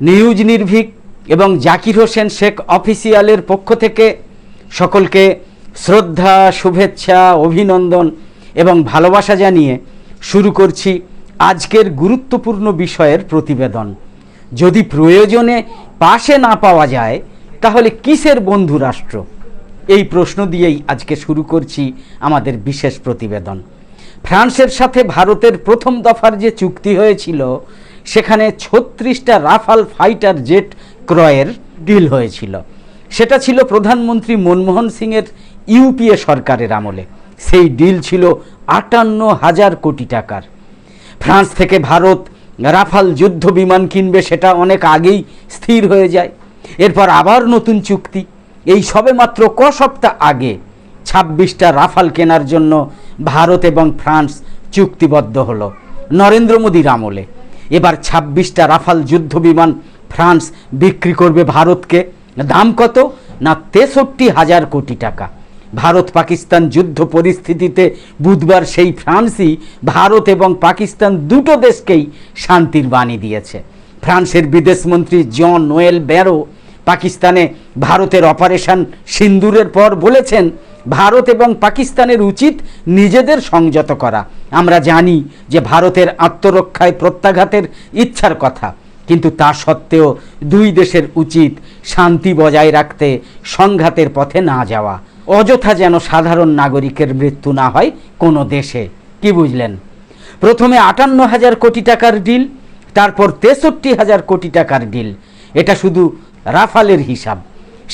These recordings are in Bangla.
নিউজ নির্ভীক এবং জাকির হোসেন শেখ অফিসিয়ালের পক্ষ থেকে সকলকে শ্রদ্ধা, শুভেচ্ছা, অভিনন্দন এবং ভালোবাসা জানিয়ে শুরু করছি আজকের গুরুত্বপূর্ণ বিষয়ের প্রতিবেদন। যদি প্রয়োজনে পাশে না পাওয়া যায়, তাহলে কিসের বন্ধু রাষ্ট্র? এই প্রশ্ন দিয়েই আজকে শুরু করছি আমাদের বিশেষ প্রতিবেদন। ফ্রান্সের সাথে ভারতের প্রথম দফার যে চুক্তি হয়েছিল সেখানে ছত্রিশটা রাফাল ফাইটার জেট ক্রয়ের ডিল হয়েছিল। সেটা ছিল প্রধানমন্ত্রী মনমোহন সিংয়ের ইউপিএ সরকারের আমলে। সেই ডিল ছিল আটান্ন হাজার কোটি টাকার। ফ্রান্স থেকে ভারত রাফাল যুদ্ধ বিমান কিনবে সেটা অনেক আগেই স্থির হয়ে যায়। এরপর আবার নতুন চুক্তি। এই সবে মাত্র ক সপ্তাহ আগে ছাব্বিশটা রাফাল কেনার জন্য ভারত এবং ফ্রান্স চুক্তিবদ্ধ হলো। নরেন্দ্র মোদীর আমলে। এবার ছাব্বিশটা রাফাল যুদ্ধ বিমান ফ্রান্স বিক্রি করবে ভারতকে। দাম কত? না, তেষট্টি হাজার কোটি টাকা। ভারত পাকিস্তান যুদ্ধ পরিস্থিতিতে বুধবার সেই ফ্রান্সই ভারত এবং পাকিস্তান দুটো দেশকেই শান্তির বাণী দিয়েছে। ফ্রান্সের বিদেশমন্ত্রী জন নোয়েল ব্যারো পাকিস্তানে ভারতের অপারেশন সিন্দুরের পর বলেছেন ভারত এবং পাকিস্তানের উচিত নিজেদের সংযত করা। আমরা জানি যে ভারতের আত্মরক্ষায় প্রত্যাঘাতের ইচ্ছার কথা, কিন্তু তা সত্ত্বেও দুই দেশের উচিত শান্তি বজায় রাখতে সংঘাতের পথে না যাওয়া। অযথা যেন সাধারণ নাগরিকের মৃত্যু না হয় কোনো দেশে। কি বুঝলেন? প্রথমে আটান্ন হাজার কোটি টাকার ডিল, তারপর তেষট্টি হাজার কোটি টাকার ডিল। এটা শুধু রাফালের হিসাব।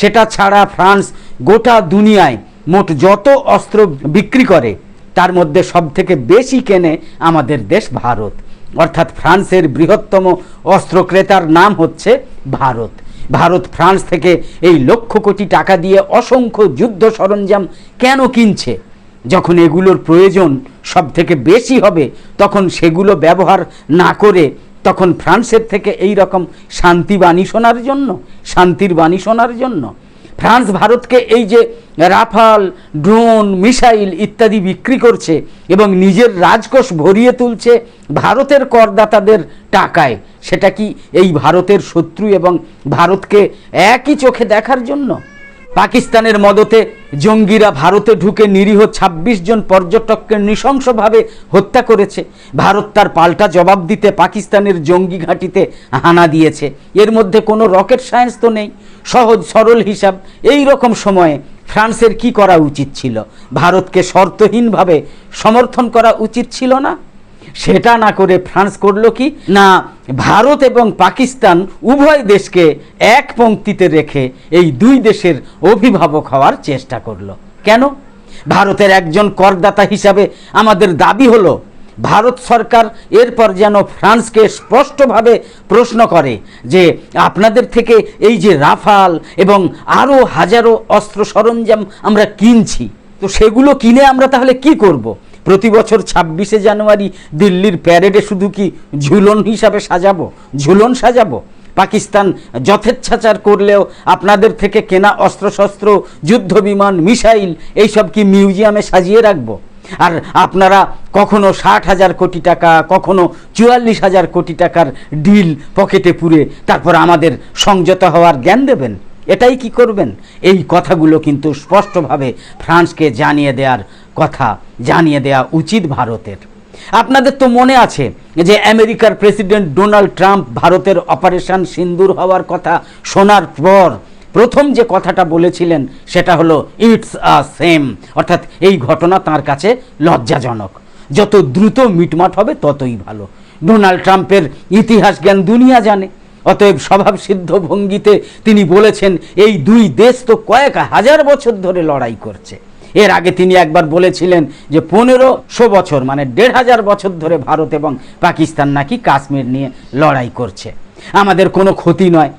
সেটা ছাড়া ফ্রান্স গোটা দুনিয়ায় মোট যত অস্ত্র বিক্রি করে, তার মধ্যে সবথেকে বেশি কেনে আমাদের দেশ ভারত। অর্থাৎ ফ্রান্সের বৃহত্তম অস্ত্র ক্রেতার নাম হচ্ছে ভারত। ভারত ফ্রান্স থেকে এই লক্ষ কোটি টাকা দিয়ে অসংখ্য যুদ্ধ সরঞ্জাম কেন কিনছে? যখন এগুলোর প্রয়োজন সব থেকে বেশি হবে, তখন সেগুলো ব্যবহার না করে, তখন ফ্রান্সের থেকে এই রকম শান্তি বাণী শোনার জন্য, শান্তির বাণী শোনার জন্য ফ্রান্স ভারতকে এই যে রাফাল, ড্রোন, মিসাইল ইত্যাদি বিক্রি করছে এবং নিজের রাজকোষ ভরিয়ে তুলছে ভারতের করদাতাদের টাকায়, সেটা কি এই ভারতের শত্রু এবং ভারতকে একই চোখে দেখার জন্য? পাকিস্তানের মদতে জঙ্গিরা ভারতে ঢুকে নিরীহ ২৬ জন পর্যটককে নৃশংসভাবে হত্যা করেছে। ভারত তার পাল্টা জবাব দিতে পাকিস্তানের জঙ্গি ঘাঁটিতে হানা দিয়েছে। এর মধ্যে কোনো রকেট সায়েন্স তো নেই। সহজ সরল হিসাব, এই রকম সময়ে ফ্রান্সের কি করা উচিত ছিল? ভারতকে শর্তহীনভাবে সমর্থন করা উচিত ছিল না? সেটা না করে ফ্রান্স করল কি? না, ভারত এবং পাকিস্তান উভয় দেশকে এক পংক্তিতে রেখে এই দুই দেশের অভিভাবক হওয়ার চেষ্টা করল। কেন? ভারতের একজন করদাতা হিসাবে আমাদের দাবি হলো, ভারত সরকার এরপর যেন ফ্রান্সকে স্পষ্টভাবে প্রশ্ন করে যে, আপনাদের থেকে এই যে রাফাল এবং আরও হাজারো অস্ত্র সরঞ্জাম আমরা কিনছি, তো সেগুলো কিনে আমরা তাহলে কি করব। প্রতি বছর ছাব্বিশে জানুয়ারি দিল্লির প্যারেডে শুধু কি ঝুলন হিসাবে সাজাবো? ঝুলন সাজাবো? পাকিস্তান যথেচ্ছাচার করলেও আপনাদের থেকে কেনা অস্ত্রশস্ত্র যুদ্ধ বিমান মিসাইল, এইসব কি মিউজিয়ামে সাজিয়ে রাখব? আর আপনারা কখনো ষাট হাজার কোটি টাকা, কখনো চুয়াল্লিশ হাজার কোটি টাকার ডিল পকেটে পুরে তারপর আমাদের সংযত হওয়ার জ্ঞান দেবেন? এটাই কি করবেন? এই কথাগুলো কিন্তু স্পষ্টভাবে ফ্রান্সকে জানিয়ে দেওয়ার কথা জানিয়ে দেওয়া উচিত ভারতের। আপনাদের তো মনে আছে যে আমেরিকার প্রেসিডেন্ট ডোনাল্ড ট্রাম্প ভারতের অপারেশন সিন্দুর হওয়ার কথা শোনার পর প্রথম যে কথাটা বলেছিলেন সেটা হলো ইটস আ সেম অর্থাৎ এই ঘটনা তার কাছে লজ্জাজনক। যত দ্রুত মিটমাট হবে ততই ভালো। ডোনাল্ড ট্রাম্পের ইতিহাস জ্ঞান দুনিয়া জানে। অতএব স্বভাবসিদ্ধ ভঙ্গিতে তিনি বলেছেন, এই দুই দেশ তো কয়েক হাজার বছর ধরে লড়াই করছে। এর আগে তিনি একবার বলেছিলেন যে পনেরোশো বছর মানে দেড় হাজার বছর ধরে ভারত এবং পাকিস্তান নাকি কাশ্মীর নিয়ে লড়াই করছে। আমাদের কোনো ক্ষতি নয়।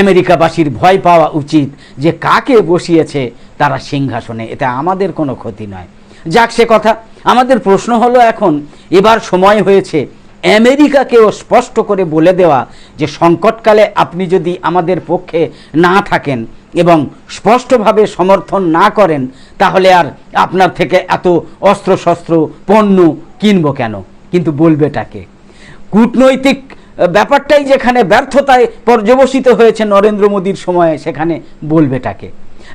আমেরিকাবাসীর ভয় পাওয়া উচিত যে কাকে বসিয়েছে তারা সিংহাসনে। এটা আমাদের কোনো ক্ষতি নয়। যাক সে কথা, আমাদের প্রশ্ন হলো এখন, এবার সময় হয়েছে আমেরিকাকেও স্পষ্ট করে বলে দেওয়া যে সংকটকালে আপনি যদি আমাদের পক্ষে না থাকেন এবং স্পষ্টভাবে সমর্থন না করেন, তাহলে আর আপনার থেকে এত অস্ত্রশস্ত্র, পণ্য কিনবো কেন? কিন্তু বলবেটাকে কূটনৈতিক ব্যাপারটাই যেখানে ব্যর্থতায় পর্যবসিত হয়েছে নরেন্দ্র মোদীর সময়ে, সেখানে বলবেটাকে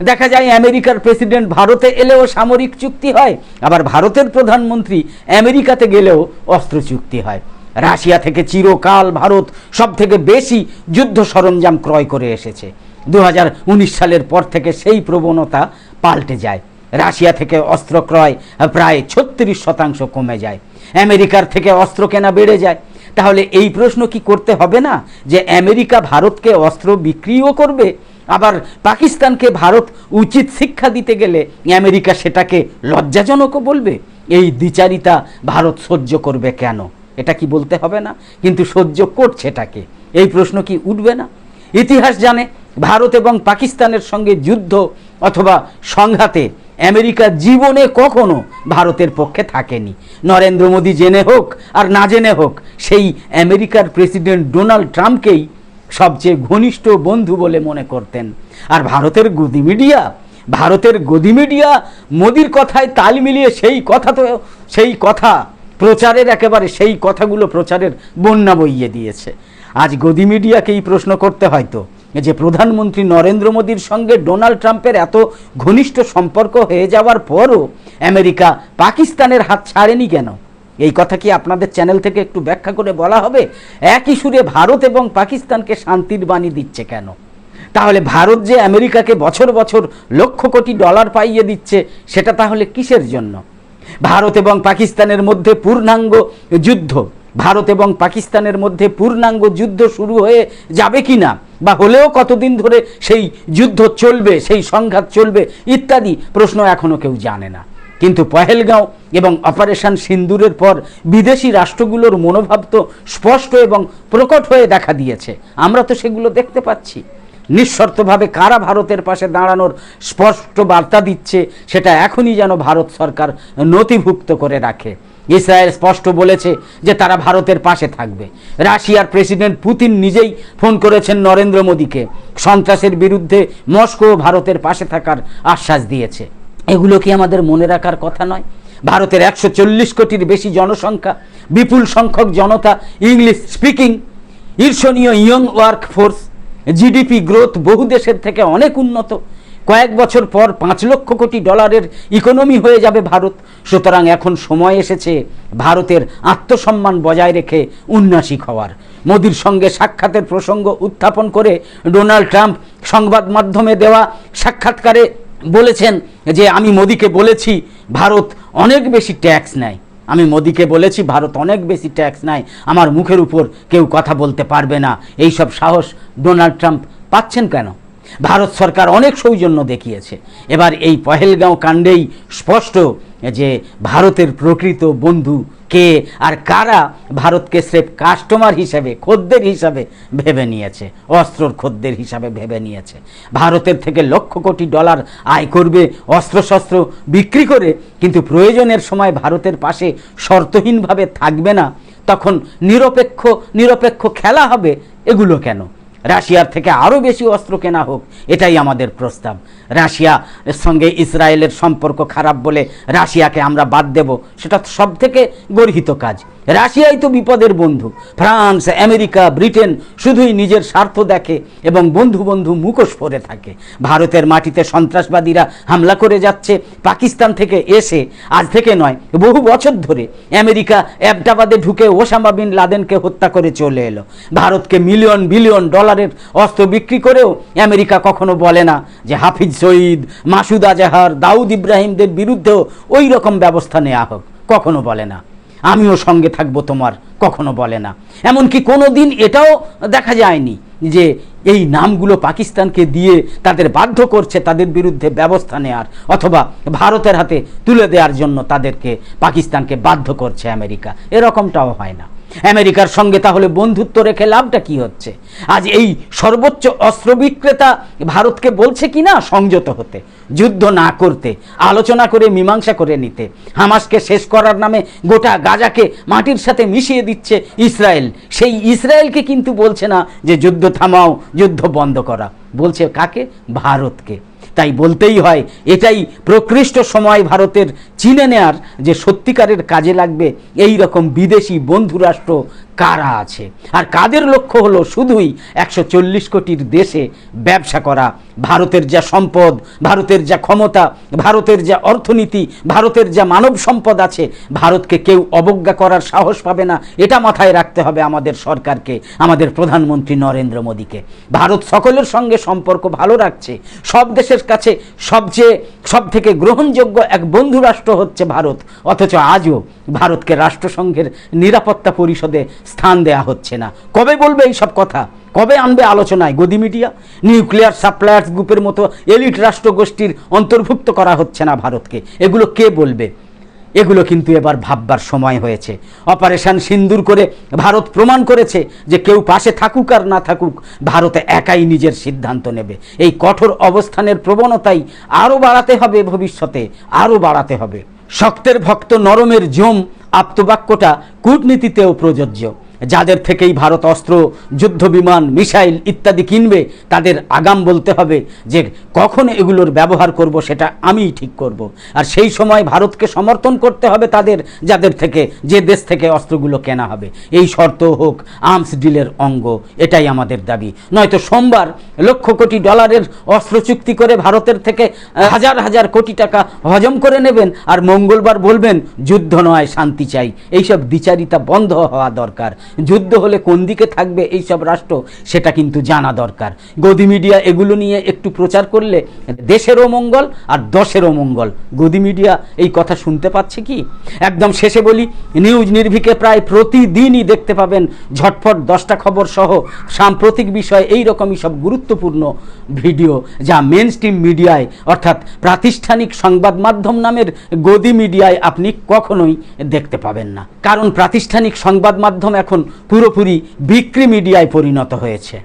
দেখা যায় আমেরিকার প্রেসিডেন্ট ভারতে এলেও সামরিক চুক্তি হয়, আবার ভারতের প্রধানমন্ত্রী আমেরিকাতে গেলেও অস্ত্র চুক্তি হয়। রাশিয়া থেকে চিরকাল ভারত সব থেকে বেশি যুদ্ধ সরঞ্জাম ক্রয় করে এসেছে। দু হাজার উনিশ সালের পর থেকে সেই প্রবণতা পাল্টে যায়। রাশিয়া থেকে অস্ত্র ক্রয় প্রায় ছত্রিশ শতাংশ কমে যায়। আমেরিকার থেকে অস্ত্র কেনা বেড়ে যায়। তাহলে এই প্রশ্ন কি করতে হবে না? যে আমেরিকা ভারতকে অস্ত্র বিক্রিও করবে? আবার পাকিস্তানকে ভারত উচিত শিক্ষা দিতে গেলে আমেরিকা সেটাকে লজ্জাজনকও বলবে, এই দ্বিচারিতা ভারত সহ্য করবে কেন? এটা কি বলতে হবে না? কিন্তু সহ্য করছে এটাকে। এই প্রশ্ন কি উঠবে না? ইতিহাস জানে ভারত এবং পাকিস্তানের সঙ্গে যুদ্ধ অথবা সংঘাতে আমেরিকা জীবনে কখনো ভারতের পক্ষে থাকেনি। নরেন্দ্র মোদী জেনে হোক আর না জেনে হোক, সেই আমেরিকার প্রেসিডেন্ট ডোনাল্ড ট্রাম্পকেই সবচেয়ে ঘনিষ্ঠ বন্ধু বলে মনে করতেন। আর ভারতের গদি মিডিয়া, ভারতের গদি মিডিয়া মোদির কথায় তাল মিলিয়ে সেই কথা তো, সেই কথা, প্রচারের একেবারে সেই কথাগুলো প্রচারের বন্যা বইয়ে দিয়েছে। আজ গদি মিডিয়াকেই প্রশ্ন করতে হয়তো যে প্রধানমন্ত্রী নরেন্দ্র মোদীর সঙ্গে ডোনাল্ড ট্রাম্পের এত ঘনিষ্ঠ সম্পর্ক হয়ে যাওয়ার পরও আমেরিকা পাকিস্তানের হাত ছাড়েনি কেন? এই কথা কি আপনাদের চ্যানেল থেকে একটু ব্যাখ্যা করে বলা হবে? একই সুরে ভারত এবং পাকিস্তানকে শান্তির বাণী দিচ্ছে কেন? তাহলে ভারত যে আমেরিকাকে বছর বছর লক্ষ কোটি ডলার পাইয়ে দিচ্ছে, সেটা তাহলে কিসের জন্য? ভারত এবং পাকিস্তানের মধ্যে পূর্ণাঙ্গ যুদ্ধ, ভারত এবং পাকিস্তানের মধ্যে পূর্ণাঙ্গ যুদ্ধ শুরু হয়ে যাবে কি না বা হলেও কতদিন ধরে সেই যুদ্ধ চলবে, সেই সংঘাত চলবে, ইত্যাদি প্রশ্ন এখনও কেউ জানে না। কিন্তু পহেলগাঁও এবং অপারেশন সিন্দুরের পর বিদেশি রাষ্ট্রগুলোর মনোভাব তো স্পষ্ট এবং প্রকট হয়ে দেখা দিয়েছে। আমরা তো সেগুলো দেখতে পাচ্ছি। নিঃশর্তভাবে কারা ভারতের পাশে দাঁড়ানোর স্পষ্ট বার্তা দিচ্ছে, সেটা এখনই যেন ভারত সরকার নথিভুক্ত করে রাখে। ইসরায়েল স্পষ্ট বলেছে যে তারা ভারতের পাশে থাকবে। রাশিয়ার প্রেসিডেন্ট পুতিন নিজেই ফোন করেছেন নরেন্দ্র মোদীকে। সন্ত্রাসের বিরুদ্ধে মস্কো ভারতের পাশে থাকার আশ্বাস দিয়েছে। এগুলো কি আমাদের মনে রাখার কথা নয়? ভারতের একশো চল্লিশ কোটির বেশি জনসংখ্যা, বিপুল সংখ্যক জনতা English speaking ঈর্ষণীয় young work force GDP growth বহু দেশের থেকে অনেক উন্নত। কয়েক বছর পর পাঁচ লক্ষ কোটি ডলারের ইকোনমি হয়ে যাবে ভারত। সুতরাং এখন সময় এসেছে ভারতের আত্মসম্মান বজায় রেখে উন্নাসিক হওয়ার। মোদির সঙ্গে সাক্ষাতের প্রসঙ্গ উত্থাপন করে ডোনাল্ড ট্রাম্প সংবাদ মাধ্যমে দেওয়া সাক্ষাৎকারে বলেছেন যে আমি মোদিকে বলেছি, ভারত অনেক বেশি ট্যাক্স নেয়। আমি মোদিকে বলেছি, ভারত অনেক বেশি ট্যাক্স নেয়। আমার মুখের উপর কেউ কথা বলতে পারবে না। এই সব সাহস ডোনাল্ড ট্রাম্প পাচ্ছেন কেন? ভারত সরকার অনেক সৌজন্য দেখিয়েছে। এবার এই পহেলগাঁও কাণ্ডেই স্পষ্ট যে ভারতের প্রকৃত বন্ধু কে আর কারা ভারতকে স্রেফ কাস্টমার হিসাবে, খদ্দের হিসাবে ভেবে নিয়েছে, অস্ত্রর খদ্দের হিসাবে ভেবে নিয়েছে। ভারতের থেকে লক্ষ কোটি ডলার আয় করবে, অস্ত্রশস্ত্র বিক্রি করে, কিন্তু প্রয়োজনের সময় ভারতের পাশে শর্তহীনভাবে থাকবে না, তখন নিরপেক্ষ নিরপেক্ষ খেলা হবে, এগুলো কেন? রাশিয়ার থেকে আরও বেশি অস্ত্র কেনা হোক, এটাই আমাদের প্রস্তাব। রাশিয়া সঙ্গে ইসরায়েলের সম্পর্ক খারাপ বলে রাশিয়াকে আমরা বাদ দেব, সেটা সব থেকে গর্হিত কাজ। রাশিয়াই তো বিপদের বন্ধু। ফ্রান্স, আমেরিকা, ব্রিটেন শুধুই নিজের স্বার্থ দেখে এবং বন্ধু বন্ধু মুখোশ পরে থাকে। ভারতের মাটিতে সন্ত্রাসবাদীরা হামলা করে যাচ্ছে, পাকিস্তান থেকে এসে, আজ থেকে নয়, বহু বছর ধরে। আমেরিকা অ্যাবটাবাদে ঢুকে ওসামা বিন লাদেনকে হত্যা করে চলে এলো। ভারতকে মিলিয়ন বিলিয়ন ডলারের অস্ত্র বিক্রি করেও আমেরিকা কখনো বলে না যে হাফিজ সঈদ মাসুদ আজাহার, দাউদ ইব্রাহিমদের বিরুদ্ধেও ওই রকম ব্যবস্থা নেওয়া হোক, কখনো বলে না। আমিও সঙ্গে থাকব তোমার, কখনো বলে না। এমনকি কোনো দিন এটাও দেখা যায়নি যে এই নামগুলো পাকিস্তানকে দিয়ে তাদের বাধ্য করছে তাদের বিরুদ্ধে ব্যবস্থা নেয়ার অথবা ভারতের হাতে তুলে দেওয়ার জন্য তাদেরকে, পাকিস্তানকে বাধ্য করছে আমেরিকা। এরকমটাও হয় না। আমেরিকার সঙ্গে তাহলে বন্ধুত্ব রেখে লাভটা কি হচ্ছে? আজ এই সর্বোচ্চ অস্ত্র বিক্রেতা ভারতকে বলছে কি না সংযত হতে, যুদ্ধ না করতে, আলোচনা করে, মীমাংসা করে নিতে, হামাসকে শেষ করার নামে গোটা গাজাকে মাটির সাথে মিশিয়ে দিচ্ছে ইসরায়েল। সেই ইসরায়েলকে কিন্তু বলছে না যে যুদ্ধ থামাও, যুদ্ধ বন্ধ করা। বলছে কাকে? ভারতকে। তাই বলতেই হয়, এটাই প্রকৃষ্ট সময় ভারতের চিনে নেয়ার যে সত্যিকারের কাজে লাগবে এই রকম বিদেশি বন্ধু রাষ্ট্র কারা আছে? আর কাদের লক্ষ্য হলো শুধুই একশো চল্লিশ কোটির দেশে ব্যবসা করা? ভারতের যা সম্পদ, ভারতের যা ক্ষমতা, ভারতের যা অর্থনীতি, ভারতের যা মানব সম্পদ আছে, ভারতকে কেউ অবজ্ঞা করার সাহস পাবে না। এটা মাথায় রাখতে হবে আমাদের সরকারকে, আমাদের প্রধানমন্ত্রী নরেন্দ্র মোদীকে। ভারত সকলের সঙ্গে সম্পর্ক ভালো রাখছে। সব দেশের কাছে সবচেয়ে সব থেকে গ্রহণযোগ্য এক বন্ধু রাষ্ট্র হচ্ছে ভারত। অথচ আজও ভারতকে রাষ্ট্রসংঘের নিরাপত্তা পরিষদে স্থান দেয়া হচ্ছে না। কবে বলবে এই সব কথা? কবে আনবে আলোচনায়? গদি মিডিয়া, নিউক্লিয়ার সাপ্লায়ার্স গ্রুপের মতো এলিট রাষ্ট্রগোষ্ঠীর অন্তর্ভুক্ত করা হচ্ছে না ভারতকে। এগুলো কে বলবে? এগুলো কিন্তু এবার ভাববার সময় হয়েছে। অপারেশন সিন্দুর করে ভারত প্রমাণ করেছে যে কেউ পাশে থাকুক আর না থাকুক, ভারতে একাই নিজের সিদ্ধান্ত নেবে। এই কঠোর অবস্থানের প্রবণতাই আরও বাড়াতে হবে ভবিষ্যতে, আরও বাড়াতে হবে। শক্তের ভক্ত নরমের জম আপ্তবাক্যটা কূটনীতিতেও প্রযোজ্য। যাদের থেকেই ভারত অস্ত্র, যুদ্ধ বিমান, মিসাইল ইত্যাদি কিনবে, তাদের আগাম বলতে হবে যে, কখন এগুলোর ব্যবহার করব সেটা আমিই ঠিক করব। আর সেই সময় ভারতকে সমর্থন করতে হবে তাদের, যাদের থেকে, যে দেশ থেকে অস্ত্রগুলো কেনা হবে। এই শর্ত হোক, আর্মস ডিলের অঙ্গ, এটাই আমাদের দাবি। নয়তো সোমবার লক্ষ কোটি ডলারের অস্ত্র চুক্তি করে ভারতের থেকে হাজার হাজার কোটি টাকা হজম করে নেবেন আর মঙ্গলবার বলবেন, যুদ্ধ নয়, শান্তি চাই। এইসব দ্বিচারিতা বন্ধ হওয়া দরকার। যুদ্ধ হলে কোন দিকে থাকবে এইসব রাষ্ট্র, সেটা কিন্তু জানা দরকার। গদি মিডিয়া এগুলো নিয়ে একটু প্রচার করলে দেশেরও মঙ্গল আর দশেরও মঙ্গল। গদি মিডিয়া এই কথা শুনতে পাচ্ছে কি? একদম শেষে বলি, নিউজ নির্ভিকে প্রায় প্রতিদিনই দেখতে পাবেন ঝটফট দশটা খবর সহ সাম্প্রতিক বিষয় এই রকমই সব গুরুত্বপূর্ণ ভিডিও যা মেন স্ট্রিম মিডিয়ায়, অর্থাৎ প্রাতিষ্ঠানিক সংবাদ মাধ্যম নামের গদি মিডিয়ায় আপনি কখনোই দেখতে পাবেন না। কারণ প্রাতিষ্ঠানিক সংবাদ মাধ্যম এখন পুরোপুরি বিক্রি মিডিয়ায় পরিণত হয়েছে।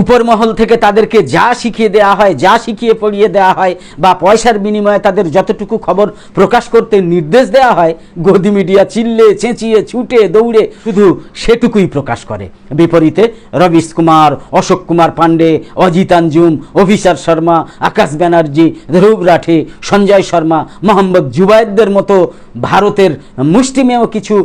উপর মহল থেকে তাদেরকে যা শিখিয়ে দেওয়া হয়, যা শিখিয়ে পড়িয়ে দেওয়া হয় বা পয়সার বিনিময়ে তাদের যতটুকু খবর প্রকাশ করতে নির্দেশ দেওয়া হয়, গদি মিডিয়া চিল্লে, চেঁচিয়ে, ছুটে, দৌড়ে, শুধু সেটুকুই প্রকাশ করে। বিপরীতে রবিশ কুমার, অশোক কুমার পাণ্ডে, অজিত আঞ্জুম অভিষার শর্মা, আকাশ ব্যানার্জি ধ্রুব রাঠে, সঞ্জয় শর্মা, মোহাম্মদ জুবায়েদদের মতো ভারতের মুষ্টিমেয় কিছু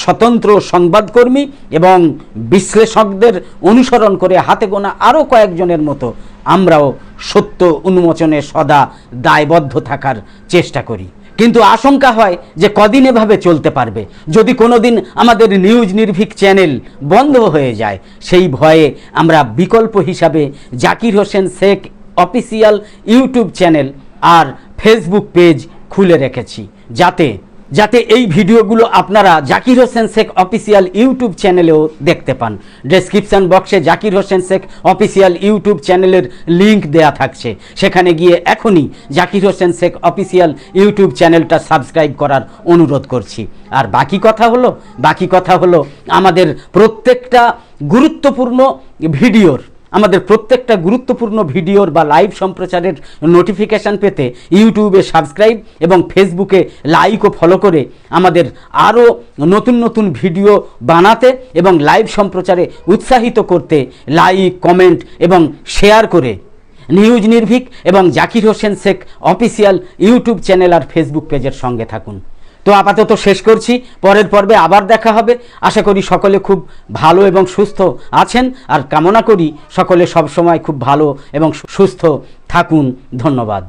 স্বতন্ত্র সংবাদকর্মী এবং বিশ্লেষকদের অনুসরণ করে হাতে গোনা আরও কয়েকজনের মতো। আমরাও সত্য উন্মোচনে সদা দায়বদ্ধ থাকার চেষ্টা করি। কিন্তু আশঙ্কা হয় যে কদিন এভাবে চলতে পারবে। যদি কোনোদিন আমাদের নিউজ নির্ভীক চ্যানেল বন্ধ হয়ে যায়, সেই ভয়ে আমরা বিকল্প হিসাবে Zakir Hossain Sheikh official YouTube channel আর ফেসবুক পেজ খুলে রেখেছি, যাতে যাতে এই ভিডিওগুলো আপনারা জাকির হোসেন শেখ অফিসিয়াল ইউটিউব চ্যানেলেও দেখতে পান। ডেসক্রিপশন বক্সে জাকির হোসেন শেখ অফিসিয়াল ইউটিউব চ্যানেলের লিংক দেয়া থাকছে। সেখানে গিয়ে এখনই জাকির হোসেন শেখ অফিসিয়াল ইউটিউব চ্যানেলটা সাবস্ক্রাইব করার অনুরোধ করছি। আর বাকি কথা হলো, বাকি কথা হলো আমাদের প্রত্যেকটা গুরুত্বপূর্ণ ভিডিওর আমাদের প্রত্যেকটা গুরুত্বপূর্ণ ভিডিওর বা লাইভ সম্প্রচারের নোটিফিকেশান পেতে ইউটিউবে সাবস্ক্রাইব এবং ফেসবুকে লাইক ও ফলো করে আমাদের আরও নতুন নতুন ভিডিও বানাতে এবং লাইভ সম্প্রচারে উৎসাহিত করতে লাইক কমেন্ট এবং শেয়ার করে। নিউজ নির্ভীক এবং Zakir Hossain Sheikh official YouTube channel আর ফেসবুক পেজের সঙ্গে থাকুন। তো আপাতত শেষ করছি। পরের পর্বে আবার দেখা হবে। আশা করি সকলে খুব ভালো এবং সুস্থ আছেন। আর কামনা করি সকলে সবসময় খুব ভালো এবং সুস্থ থাকুন। ধন্যবাদ।